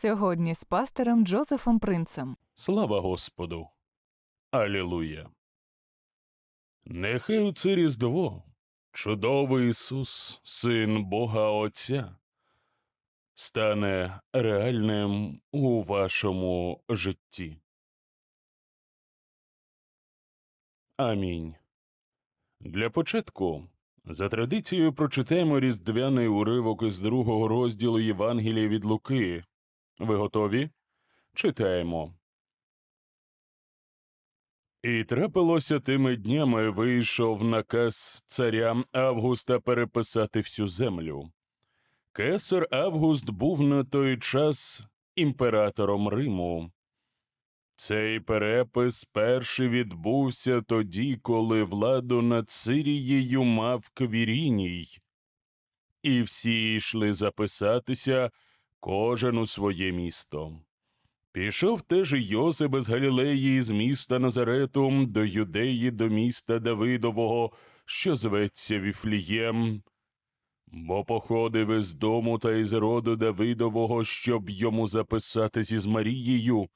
Сьогодні з пастором Джозефом Принцем. Слава Господу. Алілуя. Нехай у це Різдво чудовий Ісус, Син Бога Отця, стане реальним у вашому житті. Амінь. Для початку, за традицією, прочитаємо різдвяний уривок із другого розділу Євангелія від Луки. Ви готові? Читаємо. І трапилося тими днями вийшов наказ царя Августа переписати всю землю. Кесар Август був на той час імператором Риму. Цей перепис перший відбувся тоді, коли владу над Сирією мав Квіріній. І всі йшли записатися, кожен у своє місто. Пішов теж і Йосип із Галілеї з міста Назарету до Юдеї, до міста Давидового, що зветься Віфлієм, бо походив із дому та із роду Давидового, щоб йому записатись із Марією,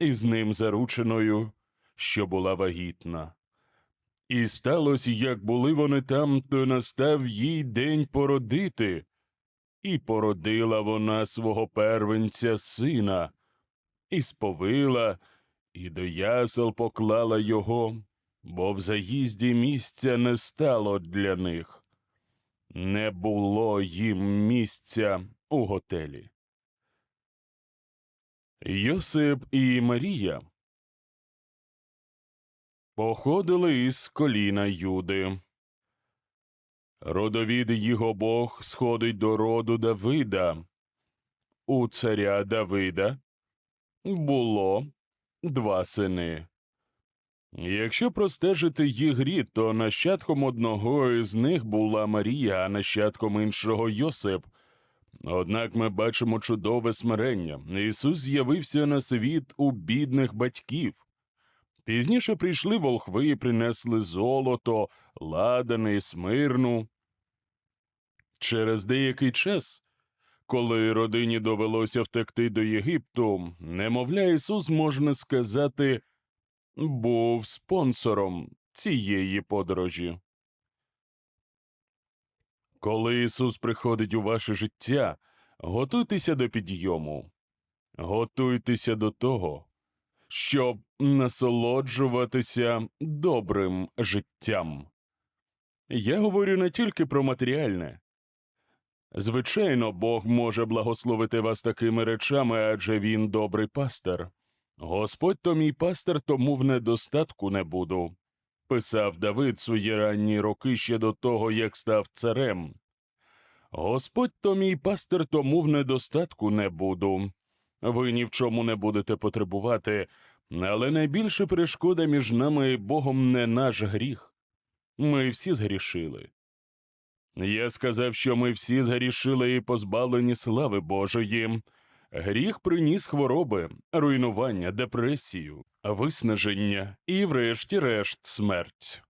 і з ним зарученою, що була вагітна. І сталося, як були вони там, то настав їй день породити, і породила вона свого первенця сина і сповила, і до ясел поклала його, бо в заїзді місця не стало для них. Не було їм місця у готелі. Йосип і Марія походили із коліна Юди. Родовід їх обох сходить до роду Давида. У царя Давида було два сини. Якщо простежити їх рід, то нащадком одного із них була Марія, а нащадком іншого Йосип. Однак ми бачимо чудове смирення. Ісус з'явився на світ у бідних батьків. Пізніше прийшли волхви і принесли золото, ладани смирну. Через деякий час коли родині довелося втекти до Єгипту, немовля Ісус, можна сказати, був спонсором цієї подорожі. Коли Ісус приходить у ваше життя, готуйтеся до підйому, готуйтеся до того, щоб насолоджуватися добрим життям. Я говорю не тільки про матеріальне. Звичайно, Бог може благословити вас такими речами, адже він добрий пастир. Господь то мій пастир, тому в недостатку не буду. Писав Давид свої ранні роки ще до того, як став царем. Господь то мій пастир, тому в недостатку не буду. Ви ні в чому не будете потребувати, але найбільша перешкода між нами і Богом не наш гріх. Ми всі згрішили. Я сказав, що ми всі згрішили і позбавлені слави Божої. Гріх приніс хвороби, руйнування, депресію, виснаження і, врешті-решт, смерть.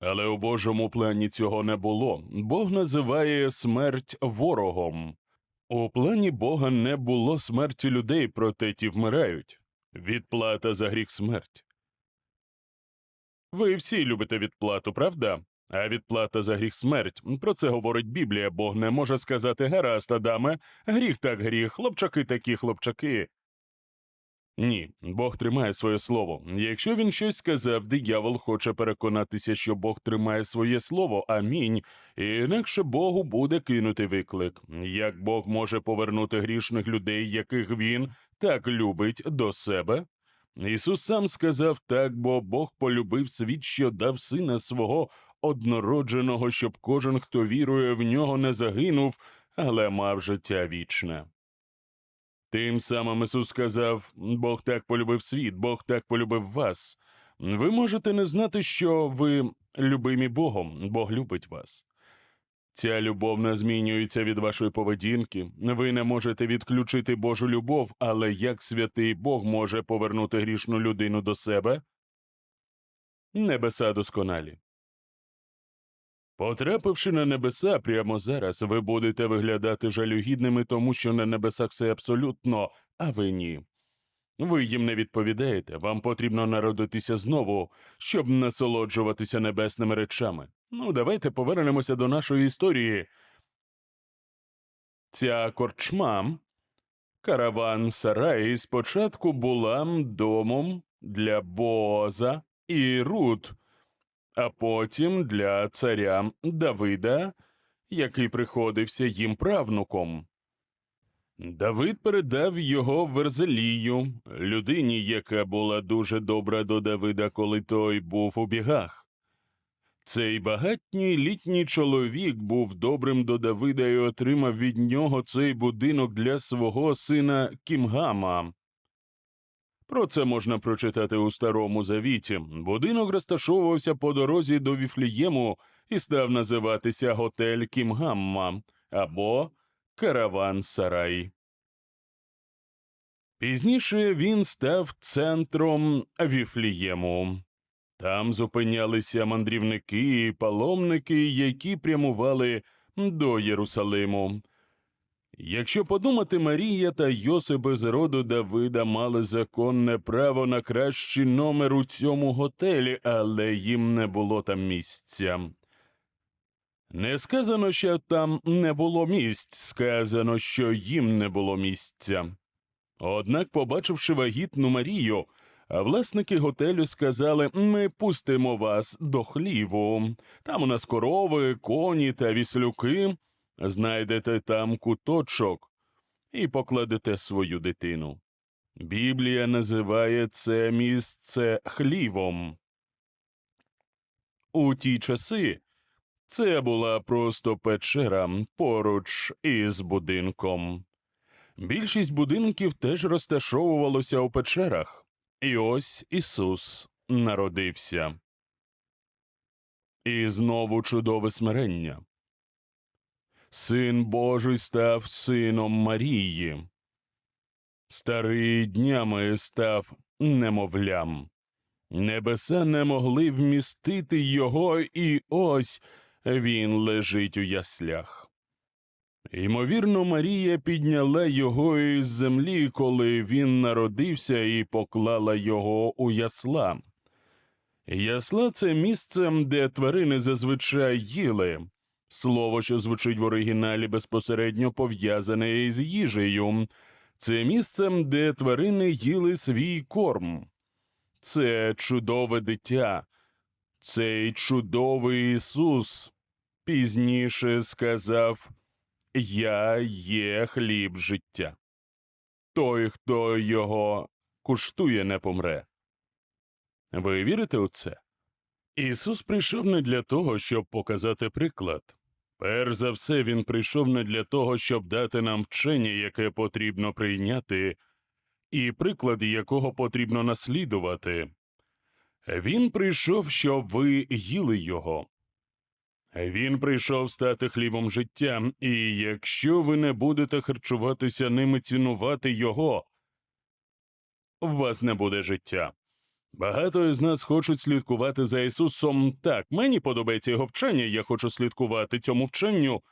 Але у Божому плані цього не було. Бог називає смерть ворогом. У плані Бога не було смерті людей, проте ті вмирають. Відплата за гріх смерть. Ви всі любите відплату, правда? А відплата за гріх смерть. Про це говорить Біблія, Бог не може сказати гаразд, Адаме, гріх так гріх, хлопчаки такі хлопчаки. Ні, Бог тримає своє слово. Якщо він щось сказав, диявол хоче переконатися, що Бог тримає своє слово, амінь, інакше Богу буде кинути виклик. Як Бог може повернути грішних людей, яких він так любить до себе? Ісус сам сказав так, бо Бог полюбив світ, що дав сина свого однородженого, щоб кожен, хто вірує в нього, не загинув, але мав життя вічне. Тим самим Ісус сказав Бог так полюбив світ, Бог так полюбив вас. Ви можете не знати, що ви любимі Богом, Бог любить вас. Ця любов не змінюється від вашої поведінки. Ви не можете відключити Божу любов, але як святий Бог може повернути грішну людину до себе? Небеса досконалі. Потрапивши на небеса прямо зараз, ви будете виглядати жалюгідними, тому що на небесах все абсолютно а ви ні. Ви їм не відповідаєте, вам потрібно народитися знову, щоб насолоджуватися небесними речами. Ну, давайте повернемося до нашої історії. Ця корчма, караван Сараї, спочатку була домом для Бооза і Рут, а потім для царя Давида, який приходився їм правнуком. Давид передав його Верзелію, людині, яка була дуже добра до Давида, коли той був у бігах. Цей багатній літній чоловік був добрим до Давида і отримав від нього цей будинок для свого сина Кімгама. Про це можна прочитати у Старому Завіті. Будинок розташовувався по дорозі до Віфлієму і став називатися Готель Кімгамма або Караван Сарай. Пізніше він став центром Віфлієму. Там зупинялися мандрівники і паломники, які прямували до Єрусалиму. Якщо подумати, Марія та Йосип з роду Давида мали законне право на кращий номер у цьому готелі, але їм не було там місця. Не сказано, що там не було місць, сказано, що їм не було місця. Однак, побачивши вагітну Марію, власники готелю сказали: ми пустимо вас до хліву. Там у нас корови, коні та віслюки. Знайдете там куточок і покладете свою дитину. Біблія називає це місце хлівом. У ті часи це була просто печера поруч із будинком. Більшість будинків теж розташовувалося у печерах. І ось Ісус народився. І знову чудове смирення. Син Божий став сином Марії. Старий днями став немовлям. Небеса не могли вмістити його, і ось він лежить у яслях. Ймовірно, Марія підняла його із землі, коли він народився, і поклала його у ясла. Ясла це місце, де тварини зазвичай їли. Слово, що звучить в оригіналі, безпосередньо пов'язане із їжею. Це місце, де тварини їли свій корм. Це чудове дитя, цей чудовий Ісус пізніше сказав Я є хліб життя. Той, хто його куштує, не помре. Ви вірите у це? Ісус прийшов не для того, щоб показати приклад. Перш за все, Він прийшов не для того, щоб дати нам вчення, яке потрібно прийняти, і приклад якого потрібно наслідувати. Він прийшов, щоб ви їли його. Він прийшов стати хлібом життя, і якщо ви не будете харчуватися ним і цінувати його, у вас не буде життя. Багато із нас хочуть слідкувати за Ісусом так. Мені подобається його вчення, я хочу слідкувати цьому вченню.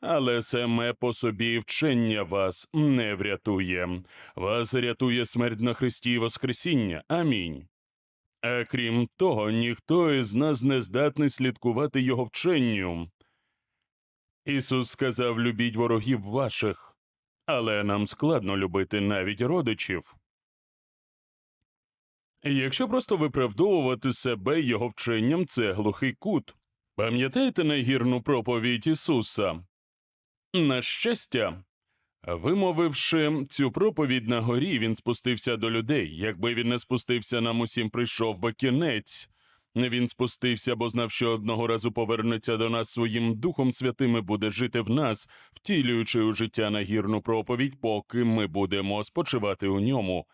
Але саме по собі вчення вас не врятує. Вас рятує смерть на Христі і Воскресіння. Амінь. А крім того, ніхто із нас не здатний слідкувати його вченню. Ісус сказав любіть ворогів ваших, але нам складно любити навіть родичів. Якщо просто виправдовувати себе його вченням, це глухий кут. Пам'ятаєте найгірну проповідь Ісуса? На щастя, вимовивши цю проповідь на горі, він спустився до людей. Якби він не спустився, нам усім прийшов би кінець. Він спустився, бо знав, що одного разу повернеться до нас своїм Духом Святим і буде жити в нас, втілюючи у життя нагірну проповідь, поки ми будемо спочивати у ньому.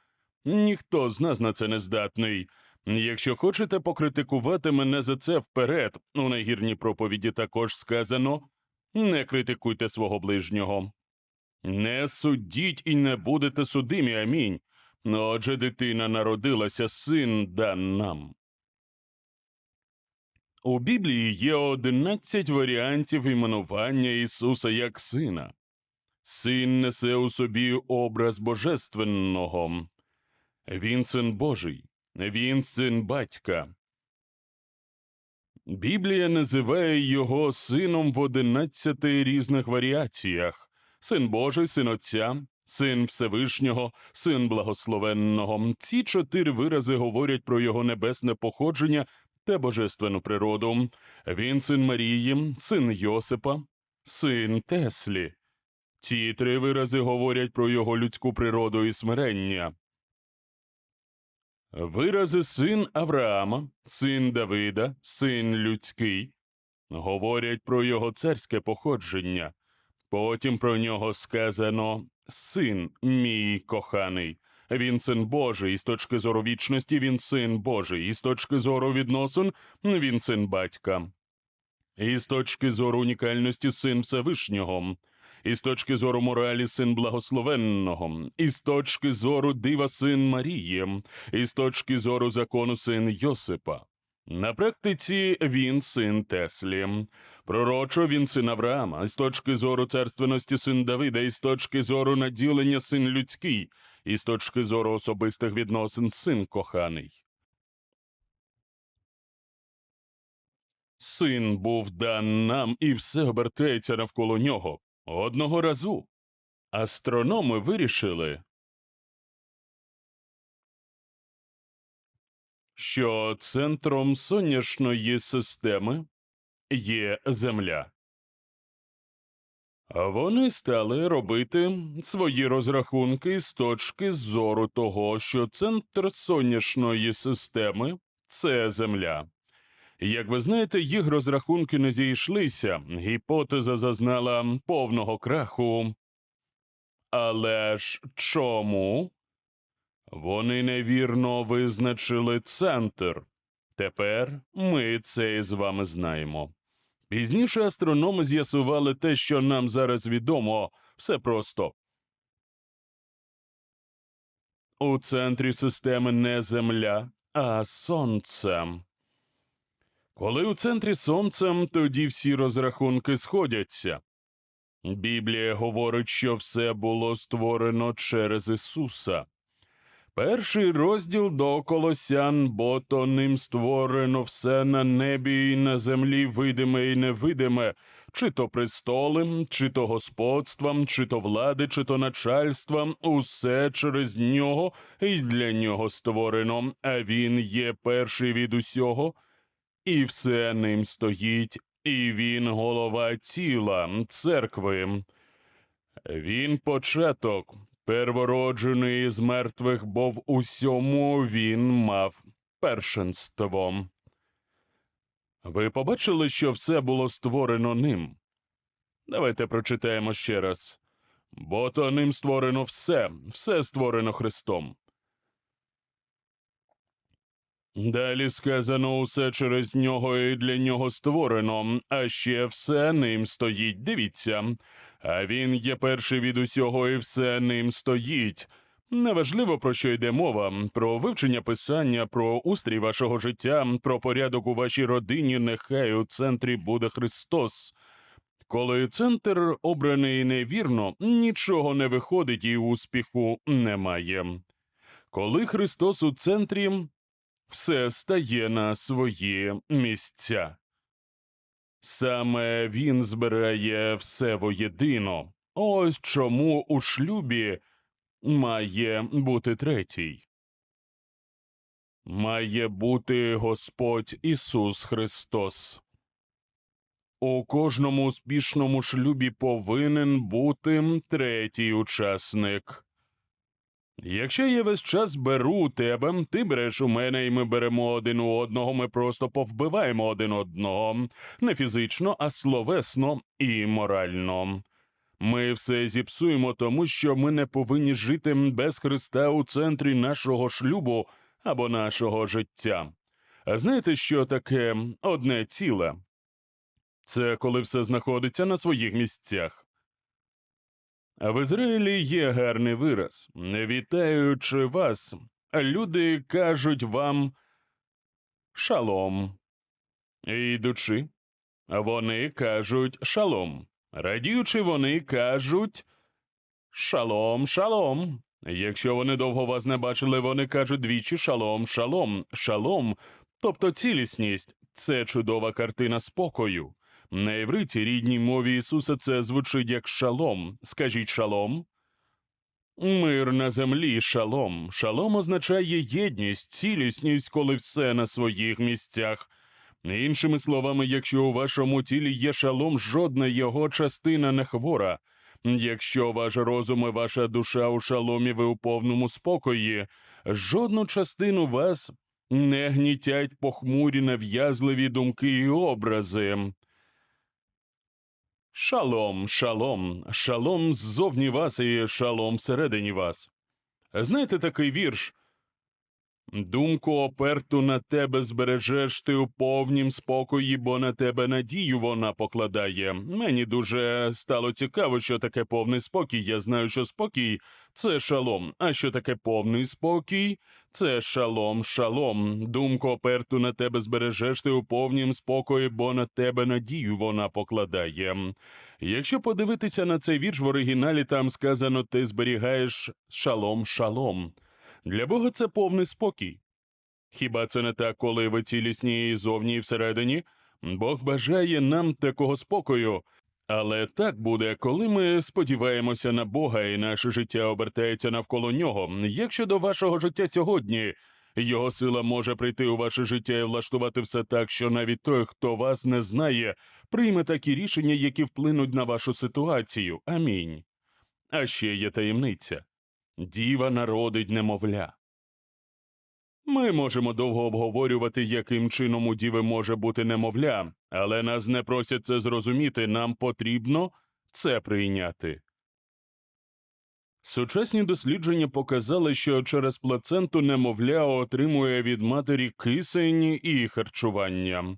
Ніхто з нас на це не здатний. Якщо хочете покритикувати мене за це вперед, у найгірній проповіді також сказано не критикуйте свого ближнього. Не судіть і не будете судимі, амінь. Отже, дитина народилася, син дан нам. У Біблії є одинадцять варіантів іменування Ісуса як сина. Син несе у собі образ божественного. Він син Божий, він син батька. Біблія називає його сином в одинадцяти різних варіаціях: син Божий, син Отця, син Всевишнього, син благословенного. Ці чотири вирази говорять про його небесне походження та божественну природу. Він син Марії, син Йосипа, син Теслі. Ці три вирази говорять про його людську природу і смирення. Вирази син Авраама, син Давида, син людський говорять про його царське походження. Потім про нього сказано син мій коханий. Він син Божий, і з точки зору вічності він син Божий, і з точки зору відносин він син батька. І з точки зору унікальності син Всевишнього, і з точки зору моралі син благословенного, і з точки зору дива син Марії, і з точки зору закону син Йосипа. На практиці він син Теслі, пророчо він син Авраама, з точки зору царственності син Давида, і з точки зору наділення син людський, і з точки зору особистих відносин син коханий. Син був дан нам, і все обертається навколо нього. Одного разу астрономи вирішили, що центром сонячної системи є Земля. Вони стали робити свої розрахунки з точки зору того, що центр сонячної системи це Земля. Як ви знаєте, їх розрахунки не зійшлися, гіпотеза зазнала повного краху. Але ж чому? Вони невірно визначили центр. Тепер ми це з вами знаємо. Пізніше астрономи з'ясували те, що нам зараз відомо, все просто. У центрі системи не Земля, а Сонце. Коли у центрі Сонцем, тоді всі розрахунки сходяться. Біблія говорить, що все було створено через Ісуса. Перший розділ до Колосян, бо то ним створено все на небі і на землі видиме і невидиме, чи то престоли, чи то господствам, чи то влади, чи то начальствам, усе через нього і для нього створено, а він є перший від усього, і все ним стоїть, і він голова тіла, церкви. Він початок, первороджений з мертвих, бо в усьому він мав першенство. Ви побачили, що все було створено ним? Давайте прочитаємо ще раз. Бо то ним створено все, все створено Христом. Далі сказано усе через нього і для нього створено, а ще все ним стоїть. Дивіться. А він є перший від усього, і все ним стоїть. Неважливо, про що йде мова, про вивчення писання, про устрій вашого життя, про порядок у вашій родині, нехай у центрі буде Христос. Коли центр обраний невірно, нічого не виходить і успіху немає. Коли Христос у центрі, все стає на свої місця. Саме він збирає все воєдино. Ось чому у шлюбі має бути третій. Має бути Господь Ісус Христос. У кожному успішному шлюбі повинен бути третій учасник. Якщо я весь час беру тебе, ти береш у мене, і ми беремо один у одного, ми просто повбиваємо один одного, не фізично, а словесно і морально. Ми все зіпсуємо, тому що ми не повинні жити без Христа у центрі нашого шлюбу або нашого життя. А знаєте, що таке одне ціле? Це коли все знаходиться на своїх місцях. В Ізраїлі є гарний вираз. Вітаючи вас, люди кажуть вам шалом. Йдучи, вони кажуть шалом. Радіючи, вони кажуть Шалом, шалом. Якщо вони довго вас не бачили, вони кажуть двічі шалом, шалом, шалом, тобто цілісність. Це чудова картина спокою. На івриті рідній мові Ісуса це звучить як шалом. Скажіть шалом. Мир на землі, шалом. Шалом означає єдність, цілісність, коли все на своїх місцях. Іншими словами, якщо у вашому тілі є шалом, жодна його частина не хвора. Якщо ваш розум і ваша душа у шаломі, ви у повному спокої, жодну частину вас не гнітять похмурі нав'язливі думки і образи. Шалом, шалом, шалом ззовні вас і шалом всередині вас. Знаєте такий вірш? Думку оперту на тебе збережеш ти у повнім спокої, бо на тебе надію вона покладає. Мені дуже стало цікаво, що таке повний спокій. Я знаю, що спокій це шалом. А що таке повний спокій? Це шалом, шалом. Думку оперту на тебе збережеш ти у повнім спокої, бо на тебе надію вона покладає. Якщо подивитися на цей вірш в оригіналі, там сказано ти зберігаєш шалом, шалом. Для Бога це повний спокій. Хіба це не так, коли ви цілісні і зовні і всередині? Бог бажає нам такого спокою. Але так буде, коли ми сподіваємося на Бога і наше життя обертається навколо нього. Як щодо вашого життя сьогодні, його сила може прийти у ваше життя і влаштувати все так, що навіть той, хто вас не знає, прийме такі рішення, які вплинуть на вашу ситуацію. Амінь. А ще є таємниця. Діва народить немовля. Ми можемо довго обговорювати, яким чином у діви може бути немовля, але нас не просять це зрозуміти, нам потрібно це прийняти. Сучасні дослідження показали, що через плаценту немовля отримує від матері кисень і харчування.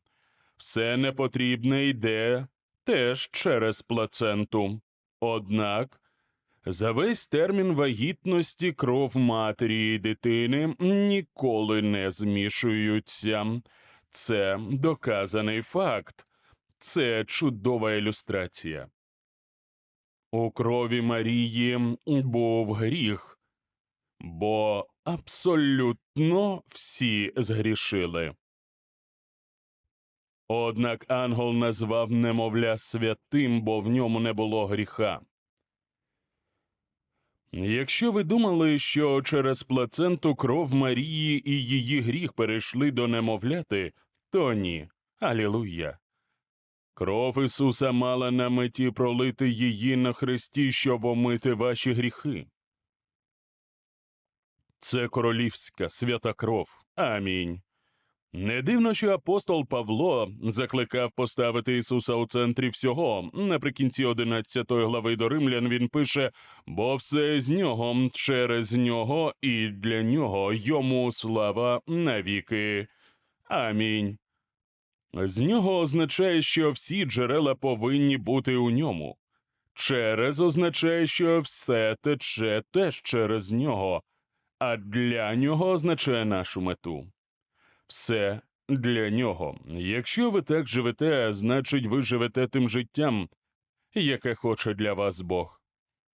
Все непотрібне йде теж через плаценту. Однак за весь термін вагітності кров матері і дитини ніколи не змішуються. Це доказаний факт. Це чудова ілюстрація. У крові Марії був гріх, бо абсолютно всі згрішили. Однак ангел назвав немовля святим, бо в ньому не було гріха. Якщо ви думали, що через плаценту кров Марії і її гріх перейшли до немовляти, то ні. Алілуя. Кров Ісуса мала на меті пролити її на хресті, щоб омити ваші гріхи. Це королівська свята кров. Амінь. Не дивно, що апостол Павло закликав поставити Ісуса у центрі всього. Наприкінці 11 глави до римлян він пише: бо все з нього, через нього і для нього йому слава навіки. Амінь. З нього означає, що всі джерела повинні бути у ньому. Через означає, що все тече теж через нього, а для нього означає нашу мету все для нього. Якщо ви так живете, значить ви живете тим життям, яке хоче для вас Бог.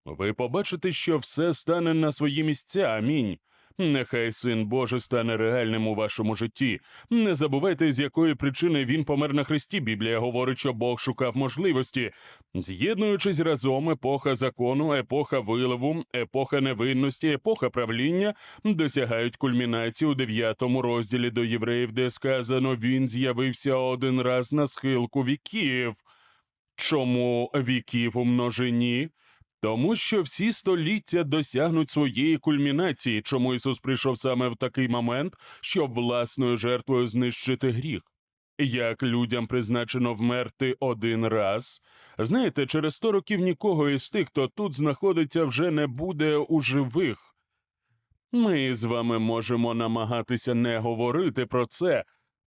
Ви побачите, що все стане на свої місця. Амінь. Нехай син Божий стане реальним у вашому житті. Не забувайте, з якої причини він помер на хресті. Біблія говорить, що Бог шукав можливості, з'єднуючись разом епоха закону, епоха виливу, епоха невинності, епоха правління досягають кульмінації у дев'ятому розділі до євреїв, де сказано він з'явився один раз на схилку віків. Чому віків у множині? Тому що всі століття досягнуть своєї кульмінації, чому Ісус прийшов саме в такий момент, щоб власною жертвою знищити гріх. Як людям призначено вмерти один раз, знаєте, через сто років нікого із тих, хто тут знаходиться, вже не буде у живих. Ми з вами можемо намагатися не говорити про це,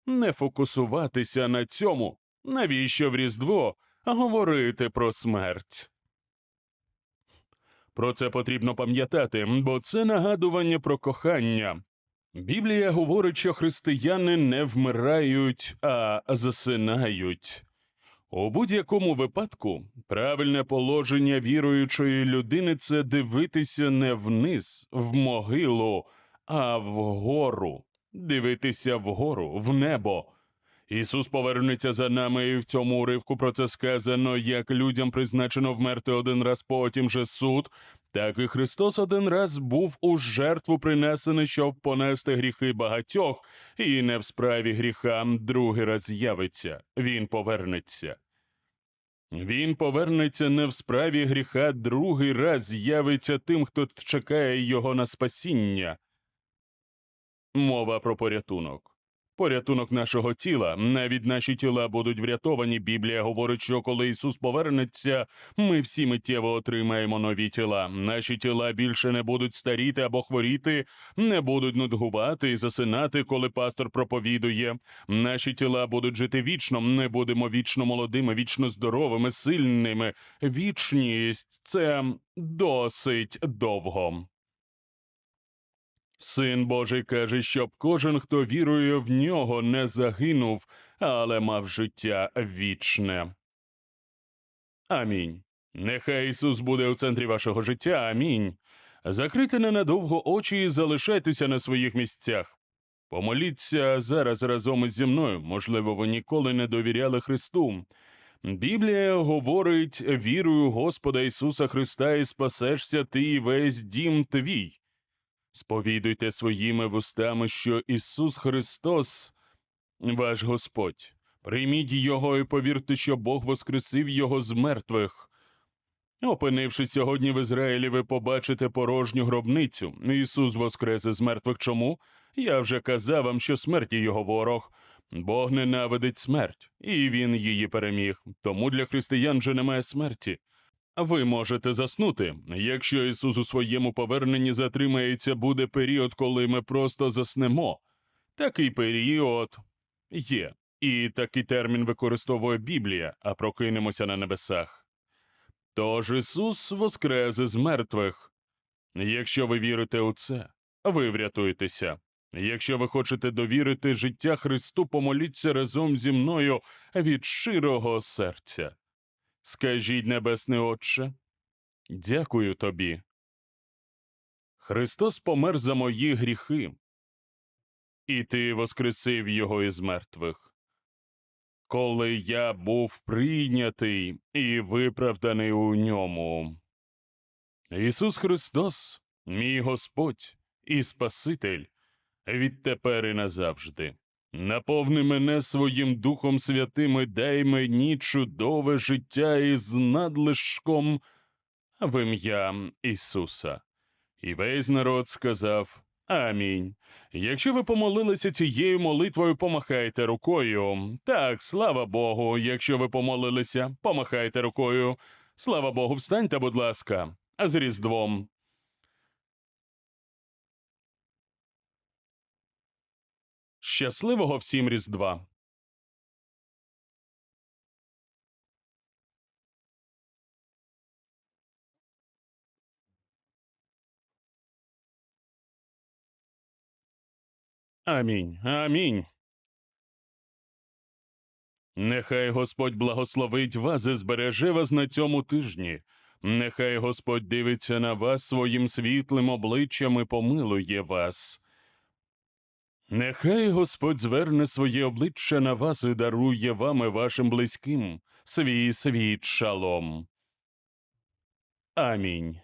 не фокусуватися на цьому. Навіщо в Різдво говорити про смерть? Про це потрібно пам'ятати, бо це нагадування про кохання. Біблія говорить, що християни не вмирають, а засинають. У будь-якому випадку правильне положення віруючої людини це дивитися не вниз, в могилу, а вгору, дивитися вгору, в небо. Ісус повернеться за нами, і в цьому уривку про це сказано, як людям призначено вмерти один раз, потім же суд, так і Христос один раз був у жертву принесений, щоб понести гріхи багатьох, і не в справі гріха другий раз з'явиться, він повернеться. Він повернеться не в справі гріха, другий раз з'явиться тим, хто чекає його на спасіння. Мова про порятунок. Порятунок нашого тіла, навіть наші тіла будуть врятовані. Біблія говорить, що коли Ісус повернеться, ми всі миттєво отримаємо нові тіла. Наші тіла більше не будуть старіти або хворіти, не будуть нудгувати і засинати, коли пастор проповідує. Наші тіла будуть жити вічно. Ми будемо вічно молодими, вічно здоровими, сильними. Вічність це досить довго. Син Божий каже, щоб кожен, хто вірує в нього, не загинув, але мав життя вічне. Амінь. Нехай Ісус буде у центрі вашого життя. Амінь. Закрийте ненадовго очі і залишайтеся на своїх місцях. Помоліться зараз разом із зі мною. Можливо, ви ніколи не довіряли Христу. Біблія говорить вірую Господа Ісуса Христа і спасешся ти і весь дім твій. Сповідуйте своїми вустами, що Ісус Христос, ваш Господь. Прийміть Його і повірте, що Бог воскресив Його з мертвих. Опинившись сьогодні в Ізраїлі, ви побачите порожню гробницю. Ісус воскрес із мертвих. Чому? Я вже казав вам, що смерть є його ворог. Бог ненавидить смерть, і він її переміг. Тому для християн же немає смерті. Ви можете заснути. Якщо Ісус у своєму поверненні затримається, буде період, коли ми просто заснемо. Такий період є, і такий термін використовує Біблія, а прокинемося на небесах. Тож Ісус воскрес із мертвих. Якщо ви вірите у це, ви врятуєтеся. Якщо ви хочете довірити життя Христу, помоліться разом зі мною від щирого серця. Скажіть, Небесний Отче, дякую тобі. Христос помер за мої гріхи, і ти воскресив його із мертвих. Коли я був прийнятий і виправданий у ньому. Ісус Христос, мій Господь і Спаситель, відтепер і назавжди. Наповни мене своїм Духом Святим і дай мені чудове життя із надлишком в ім'я Ісуса. І весь народ сказав Амінь. Якщо ви помолилися цією молитвою, помахайте рукою. Так, слава Богу, якщо ви помолилися, помахайте рукою. Слава Богу, встаньте, будь ласка, а з Різдвом. Щасливого всім Різдва! Амінь. Амінь. Нехай Господь благословить вас і збереже вас на цьому тижні. Нехай Господь дивиться на вас своїм світлим обличчям і помилує вас. Нехай Господь зверне своє обличчя на вас і дарує вам і вашим близьким свій світ шалом. Амінь.